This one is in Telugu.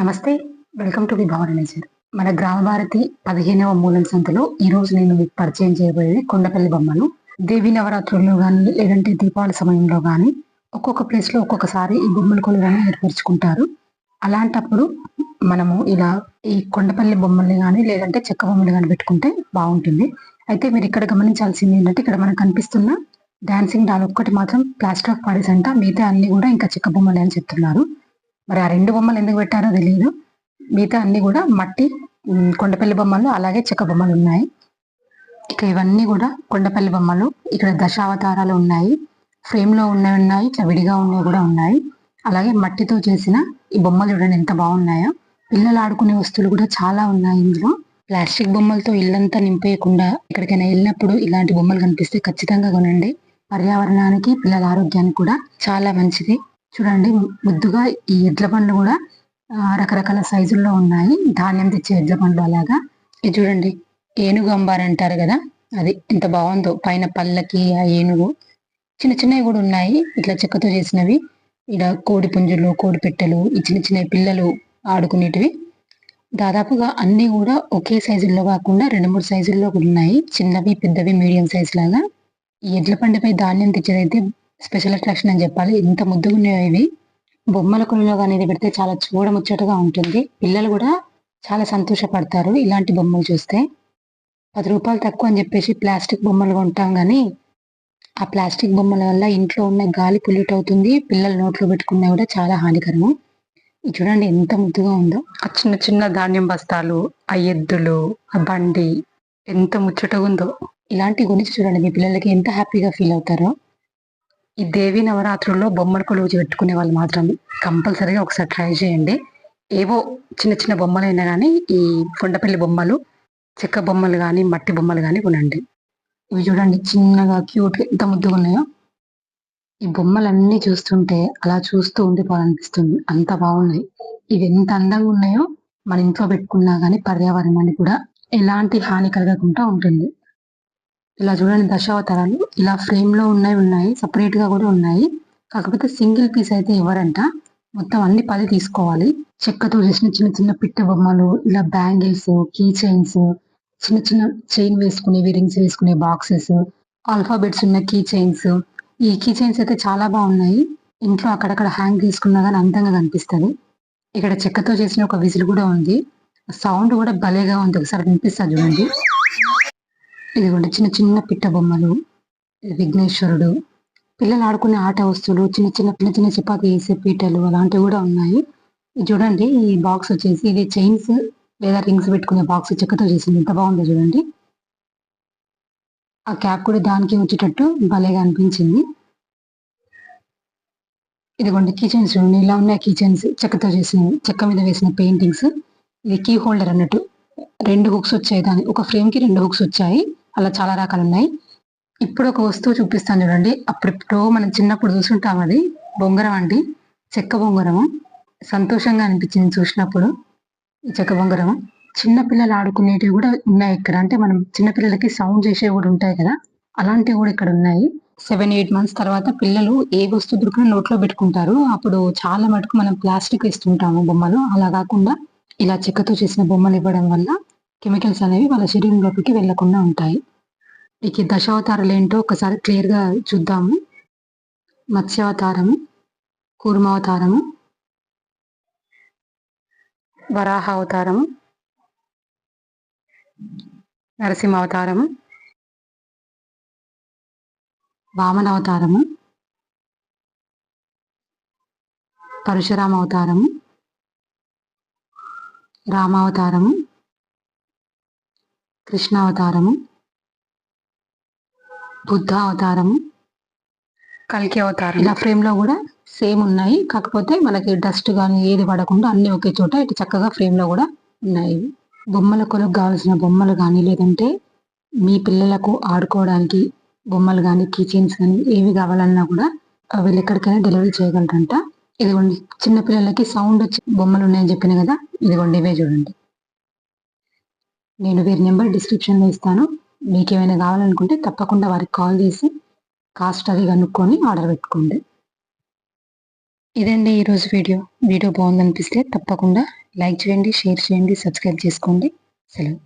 నమస్తే welcome to the Bhavana nature. మన గ్రామ భారతి పదిహేనవ మూలం సంతలో ఈ రోజు నేను మీకు పరిచయం చేయబోయేది కొండపల్లి బొమ్మలు దేవి నవరాత్రుల్లో కానీ లేదంటే దీపావళి సమయంలో కానీ ఒక్కొక్క ప్లేస్లో ఒక్కొక్కసారి ఈ బొమ్మల కొలువని ఏర్పరచుకుంటారు. అలాంటప్పుడు మనము ఇలా ఈ కొండపల్లి బొమ్మల్ని కానీ లేదంటే చెక్క బొమ్మలు కానీ పెట్టుకుంటే బాగుంటుంది. అయితే మీరు ఇక్కడ గమనించాల్సింది ఏంటంటే ఇక్కడ మనకు కనిపిస్తున్న డాన్సింగ్ డాల్ ఒక్కటి మాత్రం ప్లాస్టర్ ఆఫ్ పారిస్ అంట. మిగతా అన్ని కూడా ఇంకా చెక్క బొమ్మలే అని చెప్తున్నారు. మరి ఆ రెండు బొమ్మలు ఎందుకు పెట్టారో తెలియదు మిగతా అన్ని కూడా మట్టి కొండపల్లి బొమ్మలు అలాగే చెక్క బొమ్మలు ఉన్నాయి. ఇక ఇవన్నీ కూడా కొండపల్లి బొమ్మలు ఇక్కడ దశావతారాలు ఉన్నాయి. ఫ్రేమ్లో ఉన్నవి ఉన్నాయి ఇట్లా విడిగా ఉన్నవి కూడా ఉన్నాయి. అలాగే మట్టితో చేసిన ఈ బొమ్మలు చూడండి ఎంత బాగున్నాయో. పిల్లలు ఆడుకునే వస్తువులు కూడా చాలా ఉన్నాయి ఇందులో. ప్లాస్టిక్ బొమ్మలతో ఇల్లంతా నింపేయకుండా ఎక్కడికైనా వెళ్ళినప్పుడు ఇలాంటి బొమ్మలు కనిపిస్తే ఖచ్చితంగా కొనండి. పర్యావరణానికి పిల్లల ఆరోగ్యానికి కూడా చాలా మంచిది. చూడండి ముద్దుగా ఈ ఎడ్ల పండ్లు కూడా రకరకాల సైజుల్లో ఉన్నాయి. ధాన్యం తెచ్చే ఎడ్ల పండ్లు అలాగా. ఇది చూడండి ఏనుగు అంబార్ అంటారు కదా అది ఎంత బాగుందో. పైన పళ్ళకి ఆ ఏనుగు. చిన్న చిన్నవి కూడా ఉన్నాయి ఇట్లా చెక్కతో చేసినవి. ఇక్కడ కోడి పుంజులు కోడి పెట్టెలు ఈ చిన్న చిన్న పిల్లలు ఆడుకునేటివి. దాదాపుగా అన్ని కూడా ఒకే సైజుల్లో కాకుండా రెండు మూడు సైజుల్లో కూడా ఉన్నాయి. చిన్నవి పెద్దవి మీడియం సైజ్ లాగా. ఈ ఎడ్ల పండుపై ధాన్యం తెచ్చేదైతే స్పెషల్ అట్రాక్షన్ అని చెప్పాలి. ఇంత ముద్దుగా ఉన్నాయో ఇవి. బొమ్మల కొలులో కానీ ఇది పెడితే చాలా చూడముచ్చటగా ఉంటుంది. పిల్లలు కూడా చాలా సంతోషపడతారు ఇలాంటి బొమ్మలు చూస్తే. పది రూపాయలు తక్కువ అని చెప్పేసి ప్లాస్టిక్ బొమ్మలు కొంటాం కానీ ఆ ప్లాస్టిక్ బొమ్మల వల్ల ఇంట్లో ఉన్న గాలి పొల్యూట్ అవుతుంది. పిల్లలు నోట్లో పెట్టుకున్నా కూడా చాలా హానికరము. ఇది చూడండి ఎంత ముద్దుగా ఉందో. ఆ చిన్న చిన్న ధాన్యం బస్తాలు ఆ ఎద్దులు ఆ బండి ఎంత ముచ్చటగా ఉందో ఇలాంటి గురించి చూడండి. మీ పిల్లలకి ఎంత హ్యాపీగా ఫీల్ అవుతారో. ఈ దేవి నవరాత్రుల్లో బొమ్మలు కొలువు పెట్టుకునే వాళ్ళు మాత్రం కంపల్సరీగా ఒకసారి ట్రై చేయండి. ఏవో చిన్న చిన్న బొమ్మలైనా కానీ ఈ కొండపల్లి బొమ్మలు చెక్క బొమ్మలు కానీ మట్టి బొమ్మలు కానీ కొనండి. ఇవి చూడండి చిన్నగా క్యూట్ ఎంత ముద్దుగా ఉన్నాయో. ఈ బొమ్మలన్నీ చూస్తుంటే అలా చూస్తూ ఉండిపోవాలనిపిస్తుంది. అంత బాగున్నాయి ఇవి ఎంత అందంగా ఉన్నాయో మన ఇంట్లో పెట్టుకున్నా కానీ పర్యావరణానికి కూడా ఎలాంటి హాని కలగకుండా ఉంటుంది. ఇలా చూడండి దశావతారాలు. ఇలా ఫ్రేమ్లో ఉన్నాయి సపరేట్గా కూడా ఉన్నాయి. కాకపోతే సింగిల్ పీస్ అయితే ఇవ్వరంట మొత్తం అన్ని పది తీసుకోవాలి. చెక్కతో చేసిన చిన్న చిన్న పిట్ట బొమ్మలు ఇలా బ్యాంగిల్స్ కీ చైన్స్ చిన్న చిన్న చైన్ వేసుకునేవి రింగ్స్ వేసుకునే బాక్సెస్ ఆల్ఫాబెట్స్ ఉన్న కీ చైన్స్ ఈ కీ చైన్స్ అయితే చాలా బాగున్నాయి. ఇంట్లో అక్కడక్కడ హ్యాంగ్ తీసుకున్నా కానీ అందంగా కనిపిస్తుంది. ఇక్కడ చెక్కతో చేసిన ఒక విజిల్ కూడా ఉంది. సౌండ్ కూడా భలేగా ఉంది. ఒకసారి వినిపిస్తుంది చూడండి. ఇదిగోండి చిన్న చిన్న పిట్ట బొమ్మలు విఘ్నేశ్వరుడు పిల్లలు ఆడుకునే ఆట వస్తువులు చిన్న చిన్న చిన్న చిన్న చపాతీ వేసే పీటలు అలాంటివి కూడా ఉన్నాయి. చూడండి ఈ బాక్స్ వచ్చేసి ఇది చైన్స్ లేదా రింగ్స్ పెట్టుకునే బాక్స్ చెక్కతో చేసింది. ఎంత బాగుందో చూడండి. ఆ క్యాప్ కూడా దానికి వచ్చేటట్టు భలేగా అనిపించింది. ఇదిగోండి కిచెన్స్ చూడండి. ఇలా ఉన్నాయి కిచెన్స్ చెక్కతో చేసిన చెక్క మీద వేసిన పెయింటింగ్స్ ఇది కీ హోల్డర్ అన్నట్టు. రెండు హుక్స్ వచ్చాయి దాని ఒక ఫ్రేమ్కి రెండు హుక్స్ వచ్చాయి. అలా చాలా రకాలు ఉన్నాయి ఇప్పుడు ఒక వస్తువు చూపిస్తాను చూడండి. అప్పుడెప్పుడో మనం చిన్నప్పుడు చూసుంటాం అది. బొంగరం అండి. చెక్క బొంగరము. సంతోషంగా అనిపించింది చూసినప్పుడు. ఈ చెక్క బొంగరము. చిన్న పిల్లలు ఆడుకునేటివి కూడా ఉన్నాయి ఇక్కడ. అంటే మనం చిన్న పిల్లలకి సౌండ్ చేసేవి కూడా ఉంటాయి కదా. అలాంటివి కూడా ఇక్కడ ఉన్నాయి. సెవెన్ ఎయిట్ మంత్స్ తర్వాత పిల్లలు ఏ వస్తువు దొరికినా నోట్లో పెట్టుకుంటారు. అప్పుడు చాలా మటుకు మనం ప్లాస్టిక్ ఇస్తుంటాము బొమ్మలు. అలా కాకుండా ఇలా చెక్కతో చేసిన బొమ్మలు ఇవ్వడం వల్ల కెమికల్స్ అనేవి వాళ్ళ శరీరంలోకి వెళ్ళకుండా ఉంటాయి. ఇక దశావతారాలు ఏంటో ఒకసారి క్లియర్గా చూద్దాము. మత్స్యావతారము కూర్మావతారము వరాహ అవతారము నరసింహ అవతారము వామన అవతారము పరశురామ అవతారము రామావతారము కృష్ణావతారము బుద్ధ అవతారము కల్కి అవతారం ఇలా ఫ్రేమ్లో కూడా సేమ్ ఉన్నాయి. కాకపోతే మనకి డస్ట్ కానీ ఏది పడకుండా అన్ని ఒకే చోట ఇటు చక్కగా ఫ్రేమ్లో కూడా ఉన్నాయి. బొమ్మల కొలకు కావాల్సిన బొమ్మలు కానీ లేదంటే మీ పిల్లలకు ఆడుకోవడానికి బొమ్మలు కానీ కిచెన్స్ కానీ ఏవి కావాలన్నా కూడా వీళ్ళు ఎక్కడికైనా డెలివరీ చేయగలరంట. ఇదిగోండి చిన్న పిల్లలకి సౌండ్ వచ్చే బొమ్మలు ఉన్నాయని చెప్పిన కదా ఇదిగోండి ఇవే చూడండి. నేను వీరి నెంబర్ డిస్క్రిప్షన్లో ఇస్తాను. మీకు ఏమైనా కావాలనుకుంటే తప్పకుండా వారికి కాల్ చేసి కాస్ట్ అది కనుక్కొని ఆర్డర్ పెట్టుకోండి. ఇదండి ఈరోజు వీడియో వీడియో బాగుందనిపిస్తే తప్పకుండా లైక్ చేయండి షేర్ చేయండి సబ్స్క్రైబ్ చేసుకోండి. సెలవు.